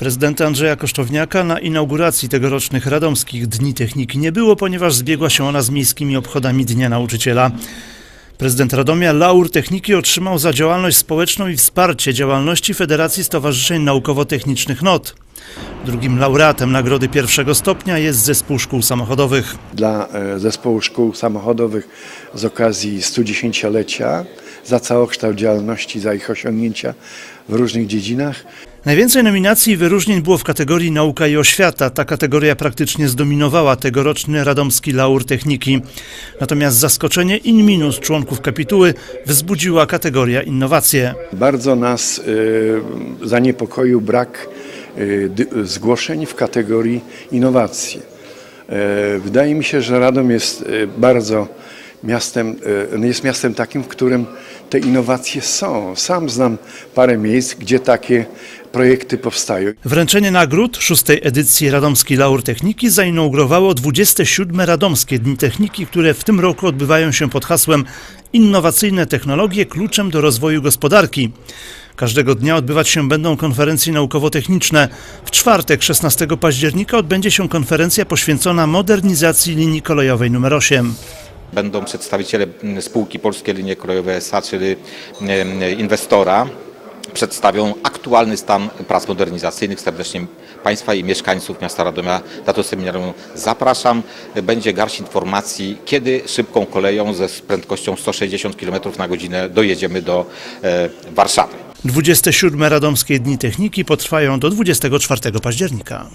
Prezydenta Andrzeja Kosztowniaka na inauguracji tegorocznych Radomskich Dni Techniki nie było, ponieważ zbiegła się ona z miejskimi obchodami Dnia Nauczyciela. Prezydent Radomia laur techniki otrzymał za działalność społeczną i wsparcie działalności Federacji Stowarzyszeń Naukowo-Technicznych NOT. Drugim laureatem nagrody pierwszego stopnia jest Zespół Szkół Samochodowych. dla e, Zespołu Szkół Samochodowych z okazji 110-lecia za całokształt działalności, za ich osiągnięcia w różnych dziedzinach. Najwięcej nominacji i wyróżnień było w kategorii Nauka i Oświata. Ta kategoria praktycznie zdominowała tegoroczny radomski laur techniki. Natomiast zaskoczenie in minus członków kapituły wzbudziła kategoria Innowacje. Bardzo nas e, zaniepokoił brak zgłoszeń w kategorii innowacji. E, Wydaje mi się, że Radom jest e, bardzo miastem, e, jest miastem takim, w którym te innowacje są. Sam znam parę miejsc, gdzie takie projekty powstają. Wręczenie nagród szóstej edycji Radomskiej Laur Techniki zainaugurowało 27 Radomskie Dni Techniki, które w tym roku odbywają się pod hasłem Innowacyjne technologie kluczem do rozwoju gospodarki. Każdego dnia odbywać się będą konferencje naukowo-techniczne. W czwartek 16 października odbędzie się konferencja poświęcona modernizacji linii kolejowej nr 8. Będą przedstawiciele mm, spółki Polskie Linie Kolejowe S.A., czyli em, inwestora. Przedstawią aktualny stan prac modernizacyjnych. Serdecznie Państwa i mieszkańców miasta Radomia na to seminarium zapraszam. Będzie garść informacji, kiedy szybką koleją ze prędkością 160 km na godzinę dojedziemy do e, Warszawy. 27 Radomskie Dni Techniki potrwają do 24 października.